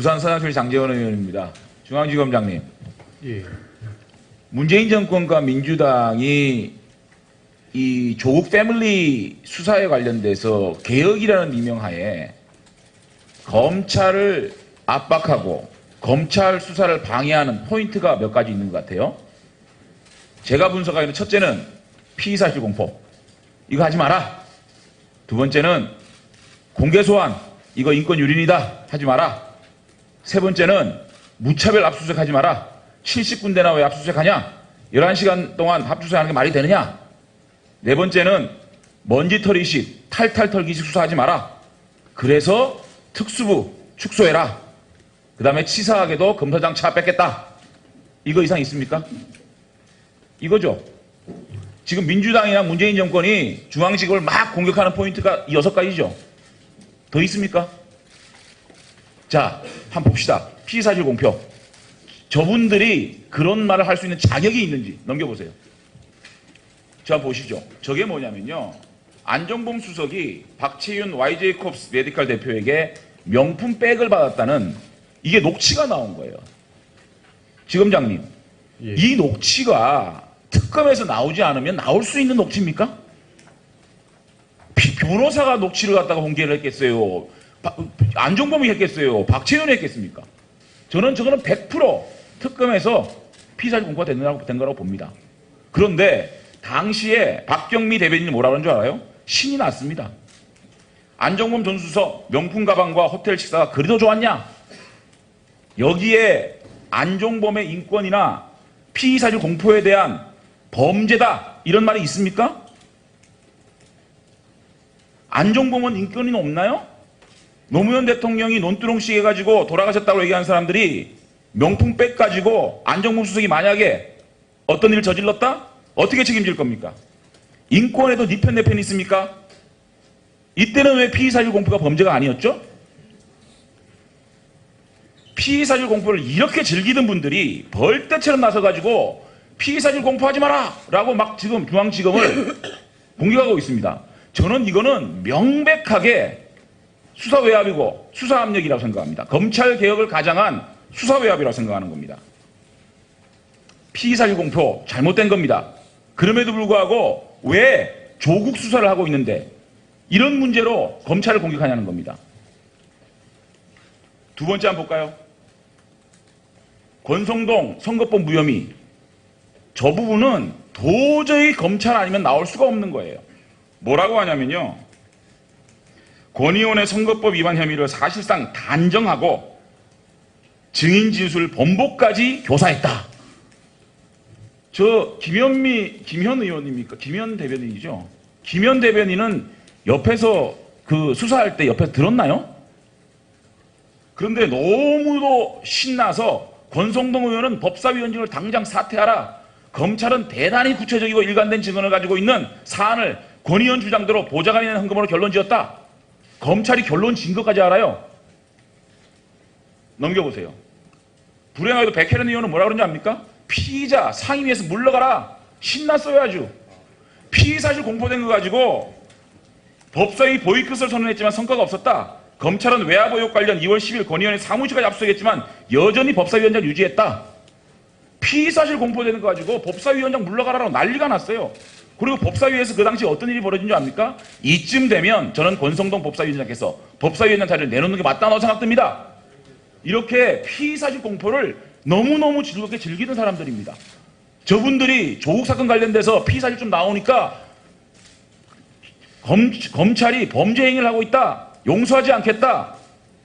부산 서양시 장재원 의원입니다. 중앙지검장님, 예. 문재인 정권과 민주당이 이 조국 패밀리 수사에 관련돼서 개혁이라는 이명하에 검찰을 압박하고 검찰 수사를 방해하는 포인트가 몇 가지 있는 것 같아요. 제가 분석하기는 첫째는 피의사실 공포. 이거 하지 마라. 두 번째는 공개 소환. 이거 인권 유린이다. 하지 마라. 세 번째는 무차별 압수수색 하지 마라. 70군데나 왜 압수수색 하냐? 11시간 동안 압수수색 하는 게 말이 되느냐? 네 번째는 먼지털 이식, 탈탈털 기식 수사하지 마라. 그래서 특수부 축소해라. 그 다음에 치사하게도 검사장 차 뺏겠다. 이거 이상 있습니까? 이거죠. 지금 민주당이나 문재인 정권이 중앙지검을 막 공격하는 포인트가 이 여섯 가지죠. 더 있습니까? 자, 한번 봅시다. 피의사실 공표. 저분들이 그런 말을 할 수 있는 자격이 있는지 넘겨보세요. 자, 보시죠. 저게 뭐냐면요. 안정범 수석이 박채윤 YJ콥스 메디칼 대표에게 명품 백을 받았다는 이게 녹취가 나온 거예요. 지검장님, 예. 이 녹취가 특검에서 나오지 않으면 나올 수 있는 녹취입니까? 비- 변호사가 녹취를 갖다가 공개를 했겠어요. 바- 안종범이 했겠어요. 박채윤이 했겠습니까? 저는 저거는 100% 특검에서 피사실 공포가 된 된 거라고 봅니다. 그런데 당시에 박경미 대변인이 뭐라 그런 줄 알아요? 신이 났습니다. 안정범 전 수석 명품 가방과 호텔 식사가 그리 도 좋았냐? 여기에 안종범의 인권이나 피의사실 공포에 대한 범죄다 이런 말이 있습니까? 안종범은 인권이 없나요? 노무현 대통령이 논두렁씩 해가지고 돌아가셨다고 얘기하는 사람들이 명품백 가지고 안정범 수석이 만약에 어떤 일을 저질렀다? 어떻게 책임질 겁니까? 인권에도 네편내편 있습니까? 이때는 왜 피의사실 공포가 범죄가 아니었죠? 피의사실 공포를 이렇게 즐기던 분들이 벌떼처럼 나서가지고 피의사실 공포하지 마라! 라고 막 지금 중앙지검을 공격하고 있습니다. 저는 이거는 명백하게 수사 외압이고 수사 압력이라고 생각합니다. 검찰 개혁을 가장한 수사 외압이라고 생각하는 겁니다. 피의사실 공표 잘못된 겁니다. 그럼에도 불구하고 왜 조국 수사를 하고 있는데 이런 문제로 검찰을 공격하냐는 겁니다. 두 번째 한번 볼까요? 권성동 선거법 무혐의 저 부분은 도저히 검찰 아니면 나올 수가 없는 거예요. 뭐라고 하냐면요. 권의원의 선거법 위반 혐의를 사실상 단정하고 증인 진술 번복까지 교사했다. 저 김현미 김현 의원입니까? 김현 대변인이죠. 김현 대변인은 옆에서 그 수사할 때 옆에서 들었나요? 그런데 너무도 신나서 권성동 의원은 법사위원장을 당장 사퇴하라. 검찰은 대단히 구체적이고 일관된 증언을 가지고 있는 사안을 권 의원 주장대로 보좌관이 낸 헌금으로 결론 지었다. 검찰이 결론 진 것까지 알아요. 넘겨보세요. 불행하게도 백혜련 의원은 뭐라 그러는지 압니까? 피의자 상임위에서 물러가라. 신났어요 아주. 피의사실 공포된 거 가지고 법사위 보이콧을 선언했지만 성과가 없었다. 검찰은 외압 의혹 관련 2월 10일 권 의원의 사무실까지 압수했지만 여전히 법사위원장 유지했다. 피의사실 공포되는 거 가지고 법사위원장 물러가라라고 난리가 났어요. 그리고 법사위에서 그 당시 어떤 일이 벌어진 줄 압니까? 이쯤 되면 저는 권성동 법사위원장께서 법사위원장 자리를 내놓는 게 맞다고 생각됩니다. 이렇게 피의사실 공포를 너무너무 즐겁게 즐기는 사람들입니다. 저분들이 조국 사건 관련돼서 피의사실 좀 나오니까 검, 검찰이 범죄 행위를 하고 있다. 용서하지 않겠다.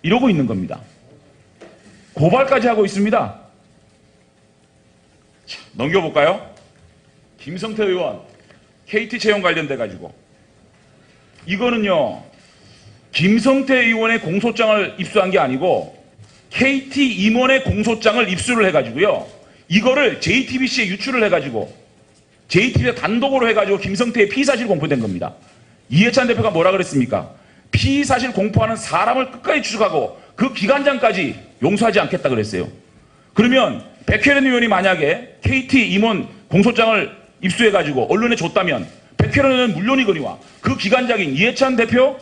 이러고 있는 겁니다. 고발까지 하고 있습니다. 자, 넘겨볼까요? 김성태 의원, KT 채용 관련돼 가지고 이거는요 김성태 의원의 공소장을 입수한 게 아니고 KT 임원의 공소장을 입수를 해가지고요 이거를 JTBC에 유출을 해가지고 JTBC 단독으로 해가지고 김성태의 피의사실 공포된 겁니다. 이해찬 대표가 뭐라 그랬습니까? 피의사실 공포하는 사람을 끝까지 추적하고 그 기관장까지 용서하지 않겠다 그랬어요. 그러면 백혜련 의원이 만약에 KT 임원 공소장을 입수해가지고 언론에 줬다면 백혜련 의원은 물론이거니와 그 기관장인 이해찬 대표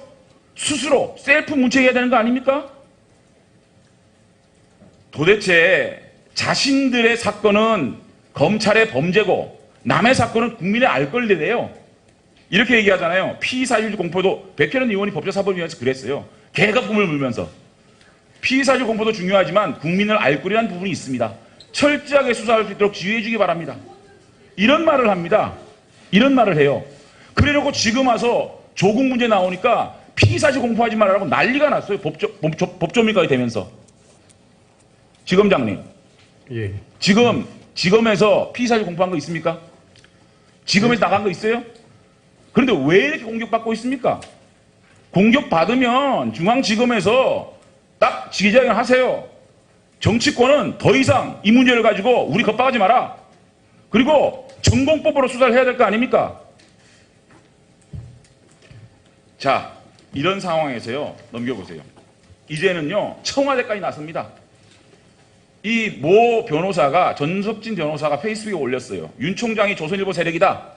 스스로 셀프 문책해야 되는 거 아닙니까? 도대체 자신들의 사건은 검찰의 범죄고 남의 사건은 국민의 알 권리래요. 이렇게 얘기하잖아요. 피의사실 공포도 백혜련 의원이 법제사법위원회에서 그랬어요. 개가 꿈을 물면서. 피의사실 공포도 중요하지만 국민을 알 권리라는 부분이 있습니다. 철저하게 수사할 수 있도록 지휘해 주기 바랍니다. 이런 말을 합니다. 이런 말을 해요. 그래놓고 지금 와서 조국 문제 나오니까 피의사실 공포하지 말라고 난리가 났어요. 법조, 법조, 법조민까지 되면서. 지검장님, 예. 지금 지검에서 피의사실 공포한 거 있습니까? 지검에서 나간 거 있어요? 그런데 왜 이렇게 공격받고 있습니까? 공격받으면 중앙지검에서 딱 지휘자회견 하세요. 정치권은 더 이상 이 문제를 가지고 우리 겁박하지 마라. 그리고 전공법으로 수사를 해야 될 거 아닙니까? 자, 이런 상황에서요, 넘겨보세요. 이제는요, 청와대까지 나섭니다. 이 모 변호사가, 전석진 변호사가 페이스북에 올렸어요. 윤 총장이 조선일보 세력이다.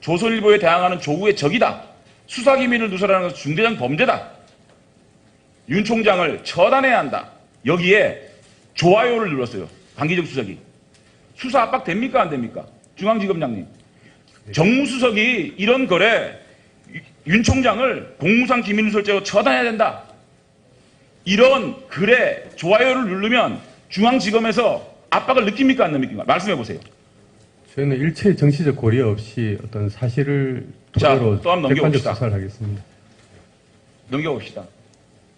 조선일보에 대항하는 조국의 적이다. 수사기밀을 누설하는 것은 중대장 범죄다. 윤 총장을 처단해야 한다. 여기에 좋아요를 눌렀어요. 강기정 수석이. 수사 압박 됩니까? 안 됩니까? 중앙지검장님. 정무수석이 이런 거래 윤 총장을 공무상 기밀누설죄로 처단해야 된다. 이런 글에 좋아요를 누르면 중앙지검에서 압박을 느낍니까? 안 느낍니까? 말씀해 보세요. 저희는 일체 정치적 고려 없이 어떤 사실을 자, 토대로 또 한번 객관적. 수사를 하겠습니다. 넘겨봅시다.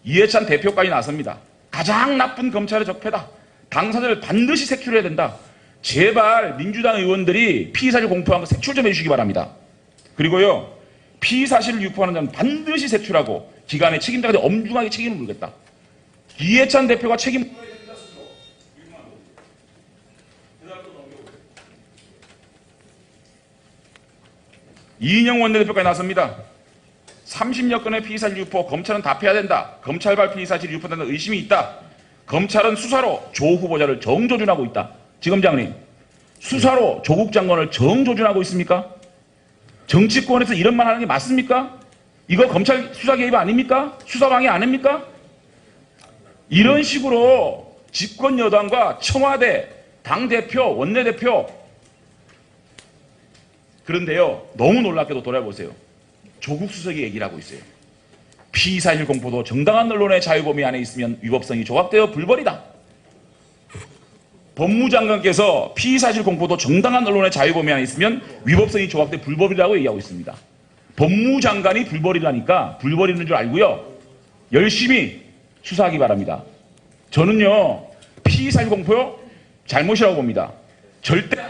이해찬 대표까지 나섭니다. 가장 나쁜 검찰의 적폐다. 당사자를 반드시 색출해야 된다. 제발 민주당 의원들이 피의사실 공포한 거 색출 좀 해주시기 바랍니다. 그리고요, 피의사실을 유포하는 자는 반드시 색출하고 기관의 책임자까지 엄중하게 책임을 물겠다. 이해찬 대표가 책임. 이인영 원내대표까지 나섭니다. 30여 건의 피의사실 유포 검찰은 답해야 된다. 검찰발 피의사실 유포된다 의심이 있다. 검찰은 수사로 조 후보자를 정조준하고 있다. 지검장님, 수사로 조국 장관을 정조준하고 있습니까? 정치권에서 이런 말 하는 게 맞습니까? 이거 검찰 수사 개입 아닙니까? 수사방해 아닙니까? 이런 식으로 집권 여당과 청와대, 당대표, 원내대표 그런데요, 너무 놀랍게도 돌아보세요. 조국 수석이 얘기를 하고 있어요. 피의사실 공포도 정당한 언론의 자유 범위 안에 있으면 위법성이 조각되어 불벌이다. 법무장관께서 피의사실 공포도 정당한 언론의 자유 범위 안에 있으면 위법성이 조각돼 불법이라고 얘기하고 있습니다. 법무장관이 불벌이라니까 불벌이는 줄 알고요. 열심히 수사하기 바랍니다. 저는요 피의사실 공포요 잘못이라고 봅니다. 절대